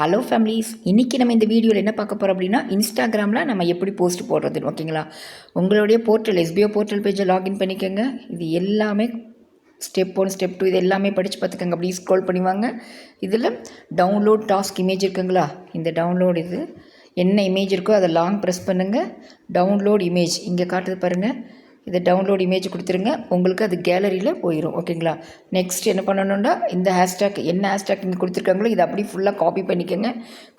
Hello families இன்றைக்கி நம்ம இந்த வீடியோவில் என்ன பார்க்க போகிறோம் அப்படின்னா இன்ஸ்டாகிராமில் நம்ம எப்படி போஸ்ட் போடுறது ஓகேங்களா உங்களுடைய போர்ட்டல் எஸ்பிஓ போர்ட்டல் பேஜை லாகின் பண்ணிக்கோங்க. இது எல்லாமே ஸ்டெப் ஒன் ஸ்டெப் டூ இது எல்லாமே படித்து பார்த்துக்கோங்க. அப்படி ஸ்க்ரோல் பண்ணிவாங்க இதில் டவுன்லோட் டாஸ்க் இமேஜ் இருக்குங்களா? இந்த டவுன்லோட் இது. என்ன இமேஜ் இருக்கோ அதை லாங் ப்ரெஸ் பண்ணுங்கள் டவுன்லோட் இமேஜ் இங்கே காட்டுது பாருங்கள் இதை டவுன்லோட் இமேஜ் கொடுத்துருங்க. உங்களுக்கு அது கேலரியில் போயிடும் ஓகேங்களா நெக்ஸ்ட் என்ன பண்ணணுன்னா இந்த ஹேஷ்டேக் என்ன ஹேஷ்டேக் இங்கே கொடுத்துருக்காங்களோ இதை அப்படியே ஃபுல்லாக காப்பி பண்ணிக்கோங்க.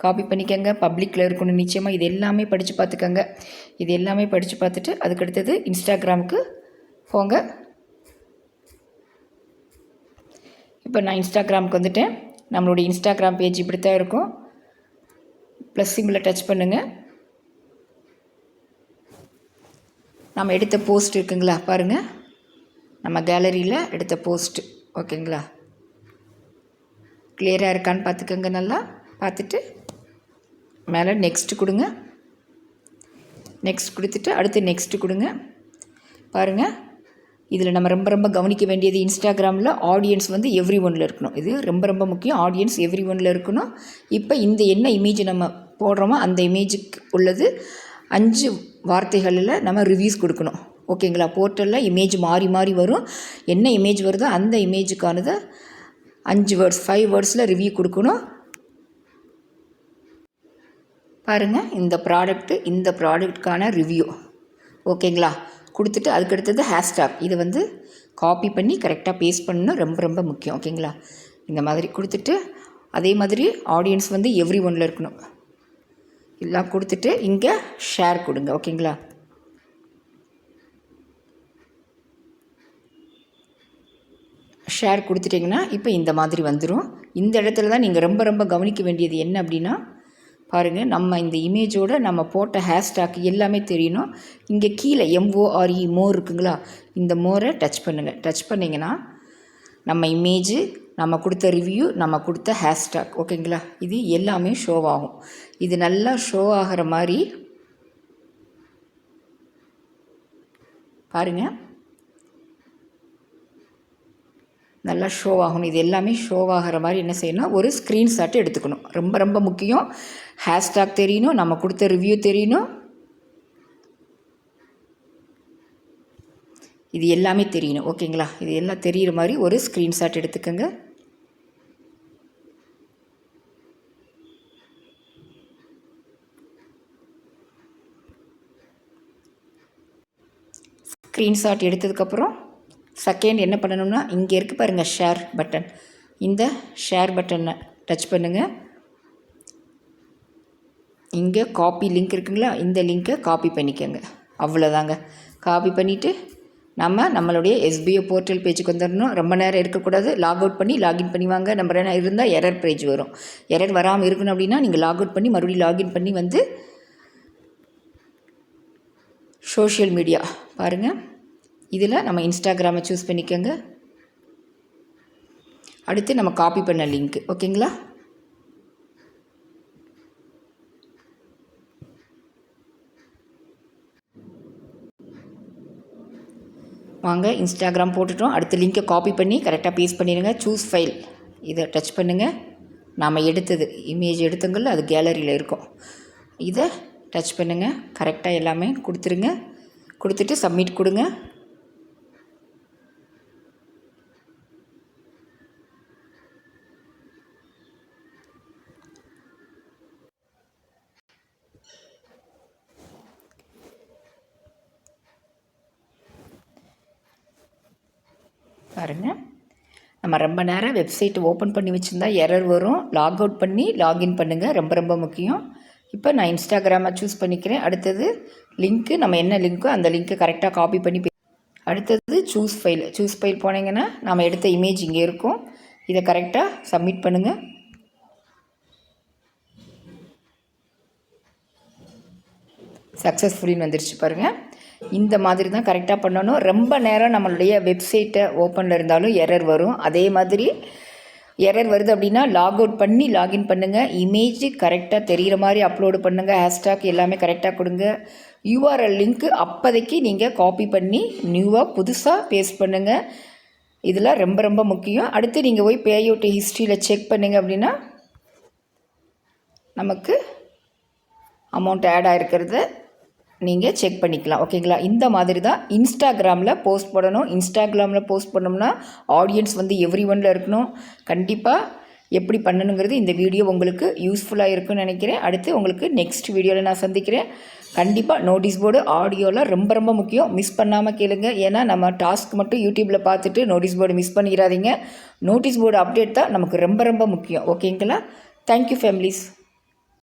காப்பி பண்ணிக்கோங்க. பப்ளிக்கில் இருக்கணும் நிச்சயமாக இது எல்லாமே படித்து பார்த்துக்கோங்க. இது எல்லாமே படித்து பார்த்துட்டு அதுக்கடுத்தது இன்ஸ்டாகிராமுக்கு போங்க. இப்போ நான் இன்ஸ்டாகிராமுக்கு வந்துட்டேன். நம்மளுடைய இன்ஸ்டாகிராம் பேஜ் இப்படி தான் இருக்கும் ப்ளஸ் சிம்பிளை டச் பண்ணுங்கள் நம்ம எடுத்த போஸ்ட் இருக்குங்களா? பாருங்கள் நம்ம கேலரியில் எடுத்த போஸ்ட் ஓகேங்களா கிளியராக இருக்கான்னு பார்த்துக்கோங்க நல்லா. பார்த்துட்டு மேலே நெக்ஸ்ட்டு கொடுங்க. நெக்ஸ்ட் கொடுத்துட்டு அடுத்து நெக்ஸ்ட்டு கொடுங்க. பாருங்கள் இதில் நம்ம ரொம்ப ரொம்ப கவனிக்க வேண்டியது இன்ஸ்டாகிராமில் ஆடியன்ஸ் வந்து எவ்ரி ஒனில் இருக்கணும். இது ரொம்ப ரொம்ப முக்கியம். ஆடியன்ஸ் எவ்ரி ஒனில் இருக்கணும். இப்போ இந்த என்ன இமேஜ் நம்ம போடுறோமோ அந்த இமேஜுக்கு உள்ளது அஞ்சு வார்த்தைகளில் நம்ம ரிவ்யூஸ் கொடுக்கணும். ஓகேங்களா? போர்ட்டலில் இமேஜ் மாறி மாறி வரும். என்ன இமேஜ் வருதோ அந்த இமேஜுக்கானதை அஞ்சு வேர்ட்ஸ் ஃபைவ் வேர்ட்ஸில் ரிவ்யூ கொடுக்கணும். பாருங்கள் இந்த ப்ராடக்ட்டு இந்த ப்ராடக்ட்கான ரிவ்யூ ஓகேங்களா? கொடுத்துட்டு அதுக்கடுத்தது ஹேஷ்டாக் இதை வந்து காப்பி பண்ணி கரெக்டாக பேஸ்ட் பண்ணணும் ரொம்ப ரொம்ப முக்கியம். ஓகேங்களா? இந்த மாதிரி கொடுத்துட்டு அதே மாதிரி ஆடியன்ஸ் வந்து எவ்ரி ஒனில் இருக்கணும். எல்லாம் கொடுத்துட்டு இங்கே ஷேர் கொடுங்க ஓகேங்களா? ஷேர் கொடுத்துட்டிங்கன்னா இப்போ இந்த மாதிரி வந்துடும் இந்த இடத்துல தான் நீங்கள் ரொம்ப ரொம்ப கவனிக்க வேண்டியது என்ன அப்படின்னா பாருங்கள் நம்ம இந்த இமேஜோட நம்ம போட்ட ஹேஷ்டாக் எல்லாமே தெரியணும். இங்கே கீழே எம்ஓஆர்இ மோர் இருக்குங்களா? இந்த மோரை டச் பண்ணுங்கள் டச் பண்ணிங்கன்னா நம்ம இமேஜு நம்ம கொடுத்த ரிவ்யூ நம்ம கொடுத்த ஹேஷ்டாக் ஓகேங்களா இது எல்லாமே ஷோவாகும் இது நல்லா ஷோ ஆகிற மாதிரி பாருங்கள் நல்லா ஷோ ஆகணும். இது எல்லாமே ஷோ ஆகிற மாதிரி என்ன செய்யணும் ஒரு ஸ்க்ரீன்ஷாட் எடுத்துக்கணும். ரொம்ப ரொம்ப முக்கியம். ஹேஷ்டாக் தெரியணும் நம்ம கொடுத்த ரிவ்யூ தெரியணும். இது எல்லாமே தெரியணும். ஓகேங்களா? இது எல்லாம் தெரிகிற மாதிரி ஒரு ஸ்க்ரீன்ஷாட் எடுத்துக்கோங்க. ஸ்க்ரீன்ஷாட் எடுத்ததுக்கப்புறம் செகண்ட் என்ன பண்ணணும்னா இங்கே இருக்குது பாருங்கள் ஷேர் பட்டன் இந்த ஷேர் பட்டனை டச் பண்ணுங்கள் இங்கே காப்பி லிங்க் இருக்குங்களா? இந்த லிங்க்கை காப்பி பண்ணிக்கோங்க. அவ்வளோதாங்க காப்பி பண்ணிவிட்டு நம்ம நம்மளுடைய எஸ்பிஓ போர்ட்டல் பேஜுக்கு வந்துடணும். ரொம்ப நேரம் இருக்கக்கூடாது லாக் அவுட் பண்ணி லாகின் பண்ணி வாங்க. நம்ம நேரம் இருந்தால் எரர் பேஜ் வரும். எரர் வராமல் இருக்கணும் அப்படின்னா நீங்கள் லாக் அவுட் பண்ணி மறுபடியும் லாகின் பண்ணி வந்து சோஷியல் மீடியா பாருங்கள் இதில் நம்ம இன்ஸ்டாகிராமை சூஸ் பண்ணிக்கோங்க. அடுத்து நம்ம காப்பி பண்ண லிங்க் ஓகேங்களா வாங்க இன்ஸ்டாகிராம் போட்டுட்டோம். அடுத்த லிங்க்கை காப்பி பண்ணி கரெக்டாக பேஸ்ட் பண்ணிடுங்க சூஸ் ஃபைல் இதை டச் பண்ணுங்கள் நாம் எடுத்தது இமேஜ் எடுத்தங்கள் அது கேலரியில் இருக்கும். இதை டச் பண்ணுங்கள் கரெக்டாக எல்லாமே கொடுத்துருங்க. கொடுத்துட்டு சப்மிட் கொடுங்க. பாருங்கள் நம்ம ரொம்ப நேரம் வெப்சைட் ஓப்பன் பண்ணி வச்சுருந்தா எரர் வரும். லாக் அவுட் பண்ணி லாகின் பண்ணுங்கள் ரொம்ப ரொம்ப முக்கியம். இப்போ நான் இன்ஸ்டாகிராமை சூஸ் பண்ணிக்கிறேன். அடுத்தது லிங்க்கு நம்ம என்ன லிங்க்கோ அந்த லிங்க்கை கரெக்டாக காப்பி பண்ணி அடுத்தது சூஸ் ஃபைல் சூஸ் ஃபைல் போனீங்கன்னா நம்ம எடுத்த இமேஜ் இங்கே இருக்கும். இதை கரெக்டாக சப்மிட் பண்ணுங்கள் சக்ஸஸ்ஃபுல்லின்னு வந்துருச்சு பாருங்கள் இந்த மாதிரி தான் கரெக்டாக பண்ணணும். ரொம்ப நேரம் நம்மளுடைய வெப்சைட்டை ஓப்பனில் இருந்தாலும் எரர் வரும். அதே மாதிரி எரர் வருது அப்படின்னா லாக் அவுட் பண்ணி லாகின் பண்ணுங்கள் இமேஜ் கரெக்டாக தெரிகிற மாதிரி அப்லோடு பண்ணுங்கள் ஹேஷ்டாக் எல்லாமே கரெக்டாக கொடுங்க. யூஆர்எல் லிங்க்கு அப்போதைக்கு நீங்கள் காப்பி பண்ணி நியூவாக புதுசாக பேஸ்ட் பண்ணுங்கள் இதெல்லாம் ரொம்ப ரொம்ப முக்கியம். அடுத்து நீங்கள் போய் பே அவுட் ஹிஸ்ட்ரியில் செக் பண்ணுங்க அப்படின்னா நமக்கு அமௌண்ட் ஆட் ஆகிருக்கிறத நீங்கள் செக் பண்ணிக்கலாம். ஓகேங்களா இந்த மாதிரி தான் இன்ஸ்டாகிராமில் போஸ்ட் பண்ணணும் இன்ஸ்டாகிராமில் போஸ்ட் பண்ணோம்னா ஆடியன்ஸ் வந்து எவ்ரி ஒனில் இருக்கணும். கண்டிப்பாக எப்படி பண்ணணுங்கிறது இந்த வீடியோ உங்களுக்கு யூஸ்ஃபுல்லாக இருக்கும்னு நினைக்கிறேன். அடுத்து உங்களுக்கு நெக்ஸ்ட் வீடியோவில் நான் சந்திக்கிறேன். கண்டிப்பாக நோட்டீஸ் போர்டு ஆடியோவில் ரொம்ப ரொம்ப முக்கியம். மிஸ் பண்ணாமல் கேளுங்க. ஏன்னா நம்ம டாஸ்க் மட்டும் யூடியூப்பில் பார்த்துட்டு நோட்டீஸ் போர்டு மிஸ் பண்ணிடாதீங்க. நோட்டீஸ் போர்டு அப்டேட் தான் நமக்கு ரொம்ப ரொம்ப முக்கியம். ஓகேங்களா தேங்க்யூ ஃபேமிலிஸ்